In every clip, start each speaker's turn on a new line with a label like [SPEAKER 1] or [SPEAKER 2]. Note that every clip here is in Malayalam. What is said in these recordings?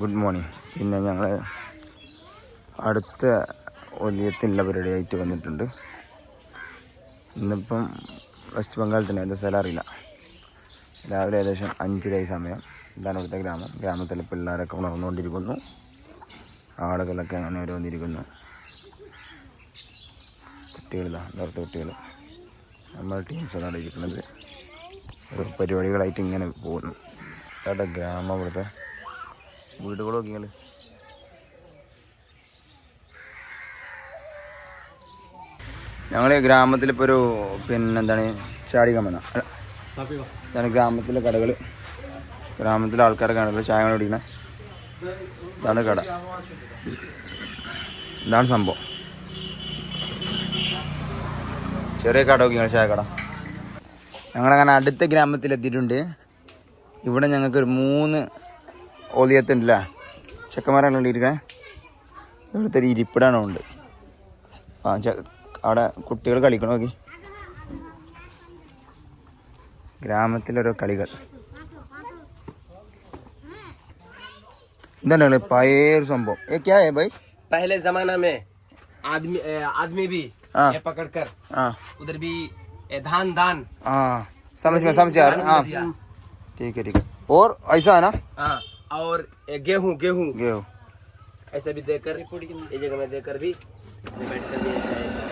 [SPEAKER 1] ഗുഡ് മോർണിംഗ് പിന്നെ ഞങ്ങൾ അടുത്ത ഒലിയത്തിനുള്ള പരിപാടിയായിട്ട് വന്നിട്ടുണ്ട്. ഇന്നിപ്പം വെസ്റ്റ് ബംഗാളിൽ തന്നെ എന്താ സ്ഥലം അറിയില്ല. രാവിലെ ഏകദേശം അഞ്ചരയായി സമയം. ഇതാണ് ഇവിടുത്തെ ഗ്രാമം. ഗ്രാമത്തിലെ പിള്ളേരൊക്കെ ഉണർന്നുകൊണ്ടിരിക്കുന്നു ആളുകളൊക്കെ അങ്ങനെ ഓരോന്നിരിക്കുന്നു. കുട്ടികളിതാ നേരത്തെ കുട്ടികൾ നമ്മൾ ടീംസാണ് അവിടെ ഇരിക്കുന്നത്. ഒരു പരിപാടികളായിട്ട് ഇങ്ങനെ പോകുന്നു. അവിടെ ഗ്രാമം ഇവിടുത്തെ വീടുകളൊക്കെ നിങ്ങൾ ഞങ്ങൾ ഗ്രാമത്തിൽ ഇപ്പോൾ ഒരു പിന്നെന്താണ് ചാടിക്കാൻ വന്ന ഇതാണ് ഗ്രാമത്തിലെ കടകൾ ഗ്രാമത്തിലെ ആൾക്കാരെ കടകൾ ചായ കുടിക്കണ. ഇതാണ് കട. ഇതാണ് സംഭവം. ചെറിയ കട നോക്കി ചായ കട. ഞങ്ങളങ്ങനെ അടുത്ത ഗ്രാമത്തിൽ എത്തിയിട്ടുണ്ട് ഇവിടെ ഞങ്ങൾക്ക് ഒരു മൂന്ന് ഒലിയത്തുണ്ടല്ലേ ചെക്കന്മാരാണ് ഇരിക്കണേ ഇവിടുത്തെ ഒരു ഇരിപ്പിടാണ് ഉണ്ട് ആ ചെ അവിടെ കുട്ടികൾ കളിക്കണം നോക്കി ഗ്രാമത്തിലോരോ കളികൾ എന്താണ് പഴയ ഒരു സംഭവം ഏ ക്യാ ഹേ ബൈ
[SPEAKER 2] पहले जमाना में आदमी ए, आदमी भी
[SPEAKER 1] हाँ।
[SPEAKER 2] ये पकड़ कर
[SPEAKER 1] ആ
[SPEAKER 2] उधर भी ए, धान धान
[SPEAKER 1] ആ समझ में समझ आ रहा है हाँ ठीक है ठीक है और ऐसा है ना
[SPEAKER 2] हाँ और ए, गेहूं गेहूं
[SPEAKER 1] गेहूँ
[SPEAKER 2] ऐसे भी देकर ये जगह में देकर भी ये बैठ कर भी ऐसा ऐसा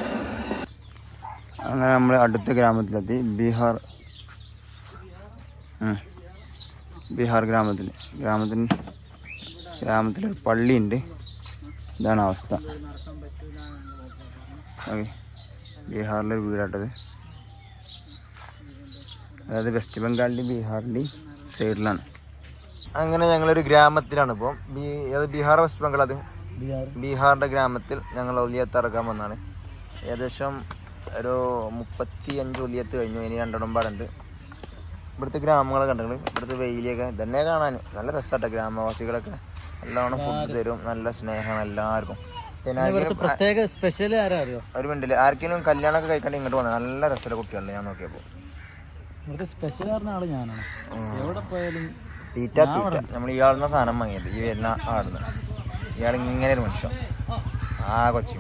[SPEAKER 1] അങ്ങനെ നമ്മൾ അടുത്ത ഗ്രാമത്തിലെത്തി ബീഹാർ ഉം. ബീഹാർ ഗ്രാമത്തിൽ ഗ്രാമത്തിന് ഗ്രാമത്തിലൊരു പള്ളിയുണ്ട് ഇതാണ് അവസ്ഥ ഓക്കെ ബീഹാറിലൊരു വീടാട്ടത് അതായത് വെസ്റ്റ് ബംഗാളിൻ്റെയും ബീഹാറിൻ്റെയും സൈഡിലാണ് അങ്ങനെ ഞങ്ങളൊരു ഗ്രാമത്തിലാണ് ഇപ്പോൾ ഏത് ബീഹാർ വെസ്റ്റ് ബംഗാൾ അത്? ബീഹാറിന്റെ ഗ്രാമത്തിൽ ഞങ്ങൾ ഒലിയത്ത് ഇറക്കാൻ വന്നതാണ് ഏകദേശം ഒരു മുപ്പത്തി അഞ്ച് ഒലിയത്ത് കഴിഞ്ഞു. ഇനി രണ്ടെണ്ണം പാടുണ്ട്. ഇവിടുത്തെ ഗ്രാമങ്ങളെ കണ്ടെങ്കിൽ ഇവിടുത്തെ വെയിലൊക്കെ തന്നെ കാണാൻ നല്ല രസമാട്ടോ. ഗ്രാമവാസികളൊക്കെ നല്ലോണം ഫുഡ് തരും. നല്ല സ്നേഹമാണ് എല്ലാവർക്കും.
[SPEAKER 3] പ്രത്യേക സ്പെഷ്യൽ ആരാ അറിയോ?
[SPEAKER 1] ഒരു മിനിറ്റ് ആർക്കെങ്കിലും കല്യാണമൊക്കെ കഴിക്കാൻ ഇങ്ങോട്ട് വന്നത് നല്ല രസമുള്ള കുട്ടികളുണ്ട് ഞാൻ നോക്കിയപ്പോൾ.
[SPEAKER 3] സ്പെഷ്യൽ ആൾ ഞാനാണ്. എവിടെ പോയാലും
[SPEAKER 1] തീറ്റ തീറ്റ. നമ്മൾ ഇയാളുന്ന സാധനം വാങ്ങിയത്. ഈ വരുന്ന ആടുന്ന് ഇയാൾ ഇങ്ങനെ ഒരു മനുഷ്യൻ. ആ കൊച്ചി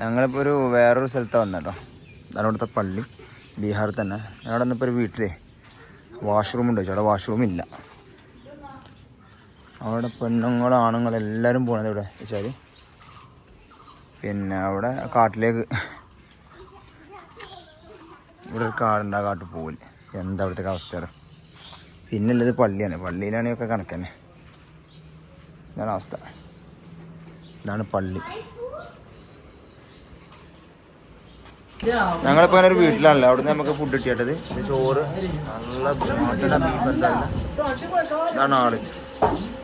[SPEAKER 1] ഞങ്ങളിപ്പോൾ ഒരു വേറൊരു സ്ഥലത്താണ് വന്നത് അവിടുത്തെ പള്ളി. ബീഹാറിൽ തന്നെ. ഞങ്ങളുടെ ഇപ്പൊ ഒരു വീട്ടിലേ വാഷ്റൂം ഉണ്ട്. ചേട്ടാ വാഷ്റൂം ഇല്ല. അവിടെ പെണ്ണുങ്ങളും ആണുങ്ങളും എല്ലാവരും പോണത് ഇവിടെ വെച്ചാൽ പിന്നെ അവിടെ കാട്ടിലേക്ക് ഇവിടെ ഒരു കാടുണ്ട്. ആ കാട്ടിൽ പോകില്ല എന്താ അവിടുത്തെ അവസ്ഥ? പിന്നെ ഉള്ളത് പള്ളിയാണ്. പള്ളിയിലാണെങ്കിൽ ഒക്കെ കണക്കന്നെ ഇതാണ് അവസ്ഥ. ഇതാണ് പള്ളി. ഞങ്ങളിപ്പോൾ ഒരു വീട്ടിലാണല്ലോ. അവിടുന്ന് നമുക്ക് ഫുഡ് കിട്ടിയിട്ടത്. ഇത് ചോറ്. നല്ല ഇതാണ് ആൾ.